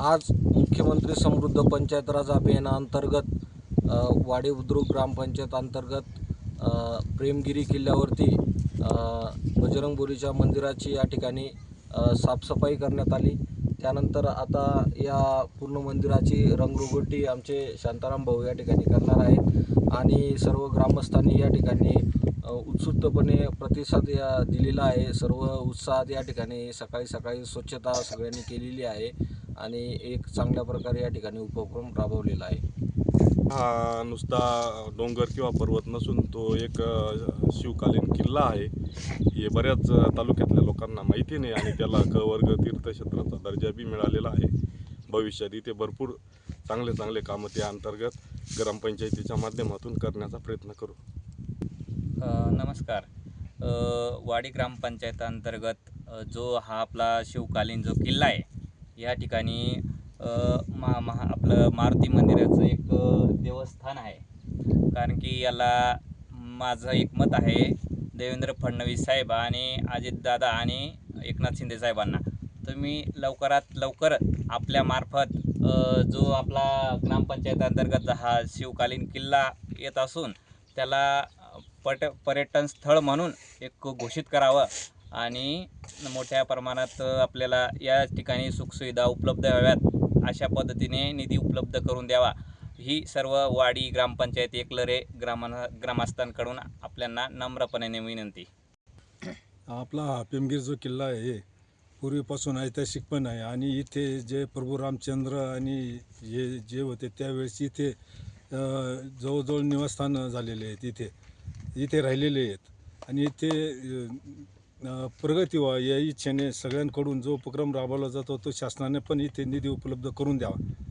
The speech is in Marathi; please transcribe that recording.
आज मुख्यमंत्री समृद्ध पंचायत राज अभियानाअंतर्गत अ, वाडी बुद्रुक ग्रामपंचायत अंतर्गत प्रेमगिरी किल्ल्यावरती बजरंगबोलीच्या मंदिराची या ठिकाणी साफसफाई करण्यात आली. त्यानंतर आता या पूर्ण मंदिराची रंगरोगोटी आमचे शांताराम भाऊ या ठिकाणी करणार आहेत आणि सर्व ग्रामस्थांनी या ठिकाणी उत्सुकपणे प्रतिसाद या दिलेला आहे. सर्व उत्साहात या ठिकाणी सकाळी सकाळी स्वच्छता सगळ्यांनी केलेली आहे. आणि एक चांगल्या प्रकारे या ठिकाणी उपक्रम राबवलेला आहे. हा नुसता डोंगर किंवा पर्वत नसून तो एक शिवकालीन किल्ला आहे. हे बऱ्याच तालुक्यातल्या लोकांना माहिती नाही आणि त्याला क वर्ग तीर्थक्षेत्राचा दर्जा बी मिळालेला आहे. भविष्यात इथे भरपूर चांगले चांगले कामं त्या अंतर्गत ग्रामपंचायतीच्या माध्यमातून करण्याचा प्रयत्न करू. नमस्कार. वाडी ग्रामपंचायतांतर्गत जो हा आपला शिवकालीन जो किल्ला आहे या ठिकाणी मा महा आपलं मारुती मंदिराचं एक देवस्थान आहे. कारण की याला माझं एक मत आहे देवेंद्र फडणवीस साहेब आणि अजितदादा आणि एकनाथ शिंदे साहेबांना. तुम्ही लवकरात लवकर आपल्यामार्फत जो आपला ग्रामपंचायत अंतर्गत हा शिवकालीन किल्ला येत असून त्याला पट पर्यटन स्थळ म्हणून एक घोषित करावं. आणि मोठ्या प्रमाणात आपल्याला या ठिकाणी सुखसुविधा उपलब्ध व्हाव्यात अशा पद्धतीने निधी उपलब्ध करून द्यावा. ही सर्व वाडी ग्रामपंचायत एकलरे ग्राम ग्रामस्थांकडून आपल्याला नम्रपणे विनंती. आपला हा पेमगीर जो किल्ला आहे पूर्वीपासून ऐतिहासिक पण आहे आणि इथे जे प्रभू रामचंद्र आणि हे जे होते त्यावेळेस इथे जवळजवळ निवासस्थान झालेले आहेत इथे. इथे राहिलेले आहेत. आणि इथे प्रगती व्हा या इच्छेने सगळ्यांकडून जो उपक्रम राबवला जातो तो शासनाने पण इथे निधी उपलब्ध करून द्यावा.